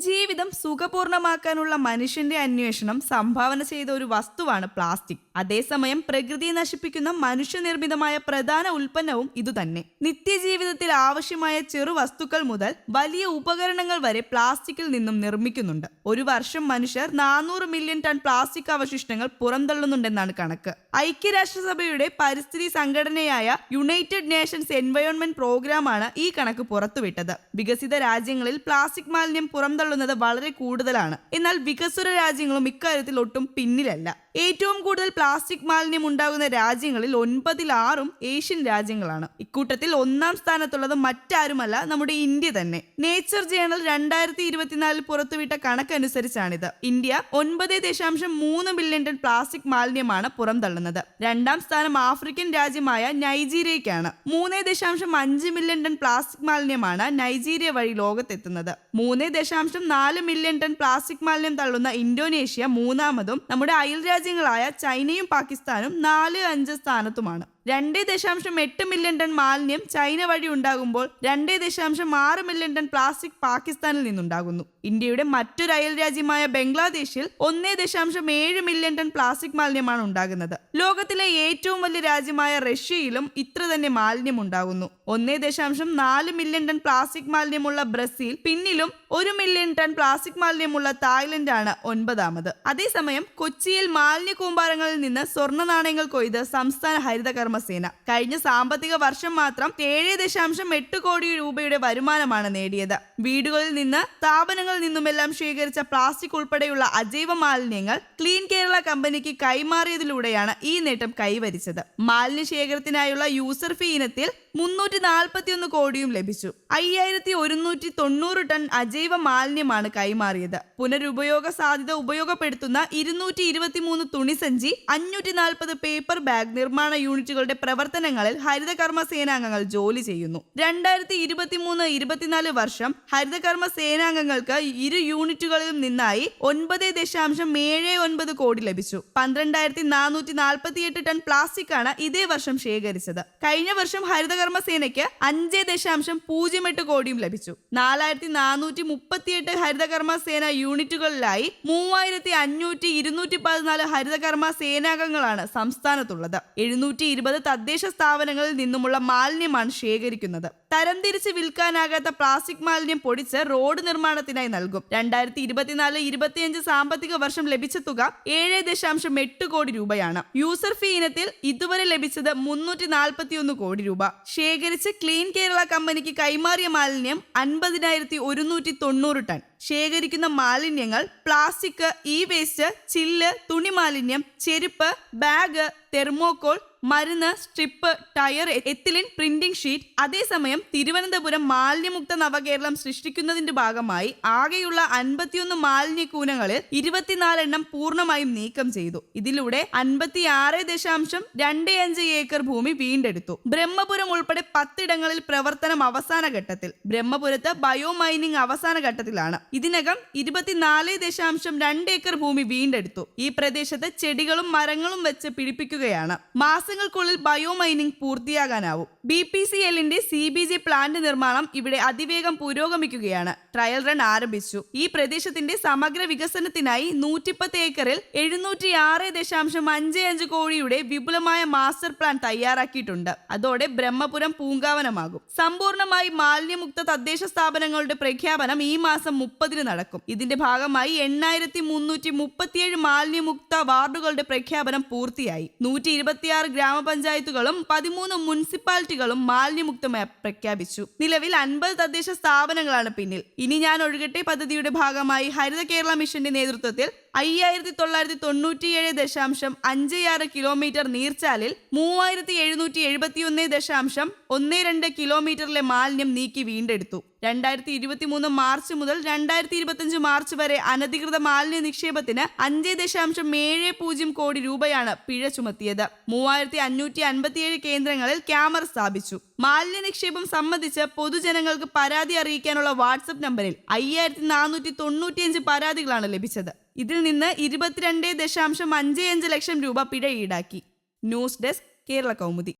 ജീവിതം സുഖപൂർണമാക്കാനുള്ള മനുഷ്യന്റെ അന്വേഷണം സംഭാവന ചെയ്ത ഒരു വസ്തുവാണ് പ്ലാസ്റ്റിക്. അതേസമയം പ്രകൃതി നശിപ്പിക്കുന്ന മനുഷ്യനിർമ്മിതമായ പ്രധാന ഉൽപ്പന്നവും ഇതുതന്നെ. നിത്യജീവിതത്തിൽ ആവശ്യമായ ചെറു വസ്തുക്കൾ മുതൽ വലിയ ഉപകരണങ്ങൾ വരെ പ്ലാസ്റ്റിക്കിൽ നിന്നും നിർമ്മിക്കുന്നുണ്ട്. ഒരു വർഷം മനുഷ്യർ നാനൂറ് മില്യൺ ടൺ പ്ലാസ്റ്റിക് അവശിഷ്ടങ്ങൾ പുറന്തള്ളുന്നുണ്ടെന്നാണ് കണക്ക്. ഐക്യരാഷ്ട്രസഭയുടെ പരിസ്ഥിതി സംഘടനയായ യുണൈറ്റഡ് നേഷൻസ് എൻവയോൺമെന്റ് പ്രോഗ്രാമാണ് ഈ കണക്ക് പുറത്തുവിട്ടത്. വികസിത രാജ്യങ്ങളിൽ പ്ലാസ്റ്റിക് മാലിന്യം പുറന്തള്ളുന്നത് വളരെ കൂടുതലാണ്. എന്നാൽ വികസ്വര രാജ്യങ്ങളും ഇക്കാര്യത്തിൽ ഒട്ടും പിന്നിലല്ല. ഏറ്റവും കൂടുതൽ പ്ലാസ്റ്റിക് മാലിന്യം ഉണ്ടാകുന്ന രാജ്യങ്ങളിൽ ഒൻപതിൽ ആറും ഏഷ്യൻ രാജ്യങ്ങളാണ്. ഇക്കൂട്ടത്തിൽ ഒന്നാം സ്ഥാനത്തുള്ളത് മറ്റാരുമല്ല നമ്മുടെ ഇന്ത്യ തന്നെ. നേച്ചർ ജേണൽ രണ്ടായിരത്തി ഇരുപത്തിനാലിൽ പുറത്തുവിട്ട കണക്കനുസരിച്ചാണിത്. ഇന്ത്യ ഒൻപത് ദശാംശം മൂന്ന് ബില്യൺ ടൺ പ്ലാസ്റ്റിക് മാലിന്യമാണ് പുറന്തള്ളുന്നത് രണ്ടാം സ്ഥാനം ആഫ്രിക്കൻ രാജ്യമായ നൈജീരിയക്കാണ് മൂന്ന് ദശാംശം അഞ്ച് മില്യൺ ടൺ പ്ലാസ്റ്റിക് മാലിന്യമാണ് നൈജീരിയ വഴി ലോകത്തെത്തുന്നത്. മൂന്ന് ദശാംശം നാല് മില്യൺ ടൺ പ്ലാസ്റ്റിക് മാലിന്യം തള്ളുന്ന ഇന്തോനേഷ്യ മൂന്നാമതും നമ്മുടെ അയൽ രാജ്യങ്ങളായ ചൈനയും പാകിസ്ഥാനും നാല് അഞ്ച് സ്ഥാനത്തുമാണ്. രണ്ട് ദശാംശം എട്ട് മില്യൺ ടൺ മാലിന്യം ചൈന വഴി ഉണ്ടാകുമ്പോൾ രണ്ട് ദശാംശം ആറ് മില്യൺ ടൺ പ്ലാസ്റ്റിക് പാകിസ്ഥാനിൽ നിന്നുണ്ടാകുന്നു. ഇന്ത്യയുടെ മറ്റൊരു അയൽ രാജ്യമായ ബംഗ്ലാദേശിൽ ഒന്നേ ദശാംശം ഏഴ് മില്യൺ ടൺ പ്ലാസ്റ്റിക് മാലിന്യമാണ് ഉണ്ടാകുന്നത്. ലോകത്തിലെ ഏറ്റവും വലിയ രാജ്യമായ റഷ്യയിലും ഇത്ര തന്നെ മാലിന്യം ഉണ്ടാകുന്നു. ഒന്നേ ദശാംശം നാല് മില്യൺ ടൺ പ്ലാസ്റ്റിക് മാലിന്യമുള്ള ബ്രസീൽ പിന്നിലും ഒരു മില്യൺ ടൺ പ്ലാസ്റ്റിക് മാലിന്യമുള്ള തായ്ലൻഡാണ് ഒൻപതാമത്. അതേസമയം കൊച്ചിയിൽ മാലിന്യ കൂമ്പാരങ്ങളിൽ നിന്ന് സ്വർണ നാണയങ്ങൾ കൊയ്ത് സംസ്ഥാന ഹരിത കർമ്മസേന കഴിഞ്ഞ സാമ്പത്തിക വർഷം മാത്രം ഏഴ് ദശാംശം എട്ട് കോടി രൂപയുടെ വരുമാനമാണ് നേടിയത്. വീടുകളിൽ നിന്ന് സ്ഥാപനങ്ങളിൽ നിന്നുമെല്ലാം ശേഖരിച്ച പ്ലാസ്റ്റിക് ഉൾപ്പെടെയുള്ള അജൈവ മാലിന്യങ്ങൾ ക്ലീൻ കേരള കമ്പനിക്ക് കൈമാറിയതിലൂടെയാണ് ഈ നേട്ടം കൈവരിച്ചത്. മാലിന്യ ശേഖരത്തിനായുള്ള യൂസർ ഫീ ഇനത്തിൽ മുന്നൂറ്റി നാൽപ്പത്തിയൊന്ന് കോടിയും ലഭിച്ചു. അയ്യായിരത്തി ഒരുന്നൂറ്റി തൊണ്ണൂറ് ടൺ അജൈവ മാലിന്യമാണ് കൈമാറിയത്. പുനരുപയോഗ സാധ്യത ഉപയോഗപ്പെടുത്തുന്ന ഇരുന്നൂറ്റി ഇരുപത്തിമൂന്ന് തുണിസഞ്ചി അഞ്ഞൂറ്റി നാൽപ്പത് പേപ്പർ ബാഗ് നിർമ്മാണ യൂണിറ്റുകളുടെ പ്രവർത്തനങ്ങളിൽ ഹരിതകർമ്മ സേനാംഗങ്ങൾ ജോലി ചെയ്യുന്നു. രണ്ടായിരത്തി ഇരുപത്തിമൂന്ന് ഇരുപത്തിനാല് വർഷം ഹരിതകർമ്മ സേനാംഗങ്ങൾക്ക് ഇരു യൂണിറ്റുകളിലും നിന്നായി ഒൻപത് ദശാംശം ഏഴ് ഒൻപത് കോടി ലഭിച്ചു. പന്ത്രണ്ടായിരത്തി നാനൂറ്റി നാൽപ്പത്തിയെട്ട് ടൺ പ്ലാസ്റ്റിക് ആണ് ഇതേ വർഷം ശേഖരിച്ചത്. കഴിഞ്ഞ വർഷം ഹരിതകർമ്മ സേനയ്ക്ക് അഞ്ച് ദശാംശം പൂജ്യം എട്ട് കോടിയും ലഭിച്ചു. നാലായിരത്തി നാനൂറ്റി മുപ്പത്തിയെട്ട് ഹരിതകർമ്മ സേന യൂണിറ്റുകളിലായി മൂവായിരത്തി അഞ്ഞൂറ്റി ഇരുന്നൂറ്റി പതിനാല് ഹരിതകർമ്മ സേനാംഗങ്ങളാണ് സംസ്ഥാനത്തുള്ളത്. എഴുന്നൂറ്റി ഇരുപത് തദ്ദേശ സ്ഥാപനങ്ങളിൽ നിന്നുമുള്ള മാലിന്യമാണ് ശേഖരിക്കുന്നത്. തരംതിരിച്ച് വിൽക്കാനാകാത്ത പ്ലാസ്റ്റിക് മാലിന്യം പൊടിച്ച് റോഡ് നിർമ്മാണത്തിനായി നൽകും. രണ്ടായിരത്തി ഇരുപത്തിനാല് ഇരുപത്തിയഞ്ച് സാമ്പത്തിക വർഷം ലഭിച്ച തുക ഏഴ് ദശാംശം എട്ട് കോടി രൂപയാണ്. യൂസർ ഫീ ഇനത്തിൽ ഇതുവരെ ലഭിച്ചത് മുന്നൂറ്റി നാൽപ്പത്തിയൊന്ന് കോടി രൂപ. ശേഖരിച്ച് ക്ലീൻ കേരള കമ്പനിക്ക് കൈമാറിയ മാലിന്യം അൻപതിനായിരത്തി ഒരുന്നൂറ്റി തൊണ്ണൂറ് ടൺ. ശേഖരിക്കുന്ന മാലിന്യങ്ങൾ പ്ലാസ്റ്റിക് ഇ വേസ്റ്റ് ചില്ല് തുണി മാലിന്യം ചെരുപ്പ് ബാഗ് തെർമോകോൾ മരുന്ന് strip tyre ethylene printing sheet അതേസമയം തിരുവനന്തപുരം മാലിന്യമുക്ത നവകേരളം സൃഷ്ടിക്കുന്നതിന്റെ ഭാഗമായി ആകെയുള്ള അൻപത്തിയൊന്ന് മാലിന്യ കൂനങ്ങളിൽ ഇരുപത്തിനാലെണ്ണം പൂർണമായും നീക്കം ചെയ്തു. ഇതിലൂടെ അൻപത്തി ആറ് ദശാംശം രണ്ട് അഞ്ച് ഏക്കർ ഭൂമി വീണ്ടെടുത്തു. ബ്രഹ്മപുരം ഉൾപ്പെടെ പത്തിടങ്ങളിൽ പ്രവർത്തനം അവസാന ഘട്ടത്തിൽ ബ്രഹ്മപുരത്ത് ബയോ മൈനിങ് അവസാന ഘട്ടത്തിലാണ്. ഇതിനകം ഇരുപത്തിനാല് ദശാംശം രണ്ട് ഏക്കർ ഭൂമി വീണ്ടെടുത്തു. ഈ പ്രദേശത്ത് ചെടികളും മരങ്ങളും വെച്ച് പിടിപ്പിക്കുകയാണ്. മാസങ്ങൾക്കുള്ളിൽ ബയോ മൈനിങ് പൂർത്തിയാകാനാവും. ബി പി സി എല്ലിന്റെ സി ബി ജി പ്ലാന്റ് നിർമ്മാണം ഇവിടെ അതിവേഗം പുരോഗമിക്കുകയാണ്. ട്രയൽ റൺ ആരംഭിച്ചു. ഈ പ്രദേശത്തിന്റെ സമഗ്ര വികസനത്തിനായി നൂറ്റിപ്പത്ത് ഏക്കറിൽ എഴുന്നൂറ്റി ആറ് ദശാംശം അഞ്ച് അഞ്ച് കോടിയുടെ വിപുലമായ മാസ്റ്റർ പ്ലാൻ തയ്യാറാക്കിയിട്ടുണ്ട്. അതോടെ ബ്രഹ്മപുരം പൂങ്കാവനമാകും. സമ്പൂർണമായി മാലിന്യമുക്ത തദ്ദേശ സ്ഥാപനങ്ങളുടെ പ്രഖ്യാപനം ഈ മാസം മുപ്പതിന് നടക്കും. ഇതിന്റെ ഭാഗമായി എണ്ണായിരത്തി മുന്നൂറ്റി മുപ്പത്തിയേഴ് മാലിന്യമുക്ത വാർഡുകളുടെ പ്രഖ്യാപനം പൂർത്തിയായി. നൂറ്റി ഇരുപത്തിയാറ് ഗ്രാമപഞ്ചായത്തുകളും പതിമൂന്ന് മുനിസിപ്പാലിറ്റികളും മാലിന്യമുക്തമായി പ്രഖ്യാപിച്ചു. നിലവിൽ അൻപത് തദ്ദേശ സ്ഥാപനങ്ങളാണ് പിന്നിൽ. ഇനി ഞാൻ ഒഴുകട്ടെ പദ്ധതിയുടെ ഭാഗമായി ഹരിത കേരള മിഷന്റെ നേതൃത്വത്തിൽ അയ്യായിരത്തി തൊള്ളായിരത്തി തൊണ്ണൂറ്റിയേഴ് ദശാംശം അഞ്ച് ആറ് കിലോമീറ്റർ നീർച്ചാലിൽ മൂവായിരത്തി എഴുന്നൂറ്റി എഴുപത്തിയൊന്ന് ദശാംശം ഒന്ന് രണ്ട് കിലോമീറ്ററിലെ മാലിന്യം നീക്കി വീണ്ടെടുത്തു. രണ്ടായിരത്തി ഇരുപത്തി മൂന്ന് മാർച്ച് മുതൽ രണ്ടായിരത്തി ഇരുപത്തിയഞ്ച് മാർച്ച് വരെ അനധികൃത മാലിന്യ നിക്ഷേപത്തിന് അഞ്ച് ദശാംശം ഏഴ് പൂജ്യം കോടി രൂപയാണ് പിഴ ചുമത്തിയത്. മൂവായിരത്തി അഞ്ഞൂറ്റി അൻപത്തിയേഴ് കേന്ദ്രങ്ങളിൽ ക്യാമറ സ്ഥാപിച്ചു. മാലിന്യ നിക്ഷേപം സംബന്ധിച്ച് പൊതുജനങ്ങൾക്ക് പരാതി അറിയിക്കാനുള്ള വാട്സപ്പ് നമ്പറിൽ അയ്യായിരത്തി നാനൂറ്റി തൊണ്ണൂറ്റിയഞ്ച് പരാതികളാണ് ലഭിച്ചത്. ഇതിൽ നിന്ന് ഇരുപത്തിരണ്ട് ദശാംശം അഞ്ച് അഞ്ച് ലക്ഷം രൂപ പിഴ ഈടാക്കി. News desk Kerala Kaumudi.